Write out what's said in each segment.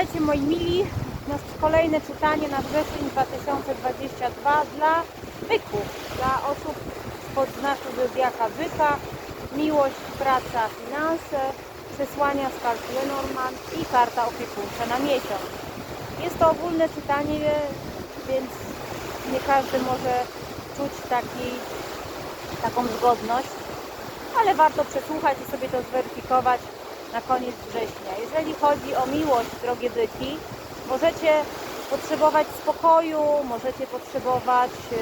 Witajcie moi mili. Nasze kolejne czytanie na wrzesień 2022 dla byków, dla osób pod znaku zodiaka byka. Miłość, praca, finanse, przesłania z kart Lenormand i karta opiekuńcza na miesiąc. Jest to ogólne czytanie, więc nie każdy może czuć taki, taką zgodność, ale warto przesłuchać i sobie to zweryfikować na koniec września. Jeżeli chodzi o miłość, drogie byki, możecie potrzebować spokoju, możecie potrzebować e,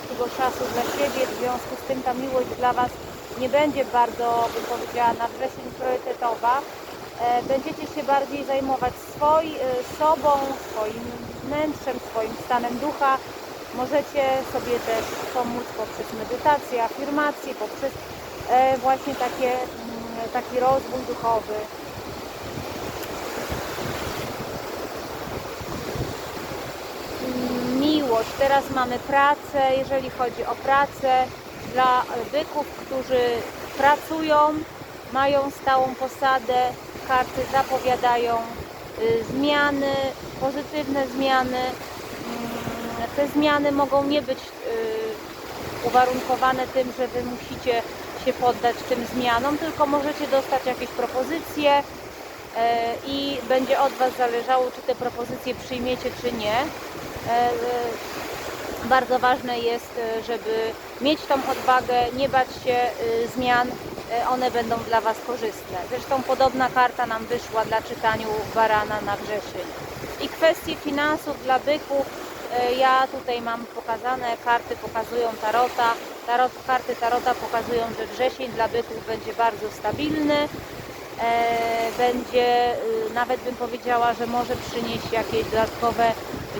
takiego czasu dla siebie, w związku z tym ta miłość dla Was nie będzie bardzo, bym powiedziała, na wrzesień priorytetowa. E, Będziecie się bardziej zajmować swoi, e, sobą, swoim wnętrzem, swoim stanem ducha. Możecie sobie też pomóc poprzez medytację, afirmację, poprzez e, właśnie takie, taki rozwój duchowy. Miłość. Teraz mamy pracę. Jeżeli chodzi o pracę dla byków, którzy pracują, mają stałą posadę, karty zapowiadają y, zmiany, pozytywne zmiany. Mm, Te zmiany mogą nie być y, uwarunkowane tym, że Wy musicie się poddać tym zmianom, tylko możecie dostać jakieś propozycje e, i będzie od Was zależało, czy te propozycje przyjmiecie, czy nie. E, e, Bardzo ważne jest, żeby mieć tą odwagę, nie bać się zmian, one będą dla Was korzystne. Zresztą podobna karta nam wyszła dla czytaniu barana na wrzesień. I kwestie finansów dla byków, ja tutaj mam pokazane, karty pokazują tarota. Tarot, karty tarota pokazują, że wrzesień dla byków będzie bardzo stabilny. E, będzie, y, nawet bym powiedziała, że może przynieść jakieś dodatkowe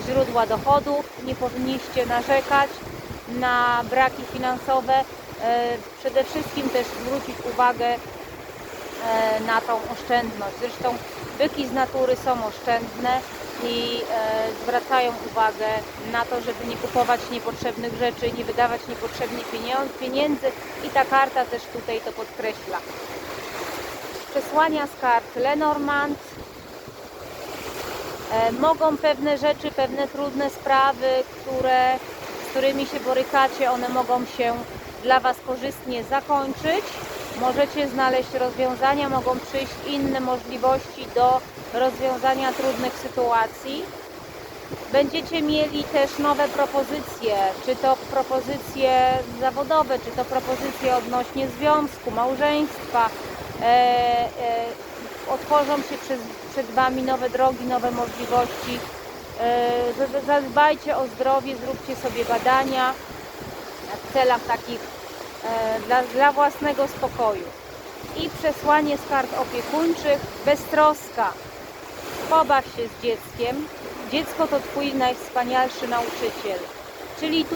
źródła dochodów. Nie powinniście narzekać na braki finansowe. E, Przede wszystkim też zwrócić uwagę e, na tą oszczędność. Zresztą byki z natury są oszczędne i e, zwracają uwagę na to, żeby nie kupować niepotrzebnych rzeczy, nie wydawać niepotrzebnie pieniądz- pieniędzy i ta karta też tutaj to podkreśla. Przesłania z kart Lenormand e, mogą pewne rzeczy, pewne trudne sprawy, które, z którymi się borykacie, one mogą się dla Was korzystnie zakończyć. Możecie znaleźć rozwiązania, mogą przyjść inne możliwości do rozwiązania trudnych sytuacji. Będziecie mieli też nowe propozycje, czy to propozycje zawodowe, czy to propozycje odnośnie związku, małżeństwa. E, e, otworzą się przez, przed Wami nowe drogi, nowe możliwości. E, za- zadbajcie o zdrowie, zróbcie sobie badania w celach takich dla, dla własnego spokoju. I przesłanie z kart opiekuńczych, beztroska. Pobaw się z dzieckiem. Dziecko to Twój najwspanialszy nauczyciel. Czyli tu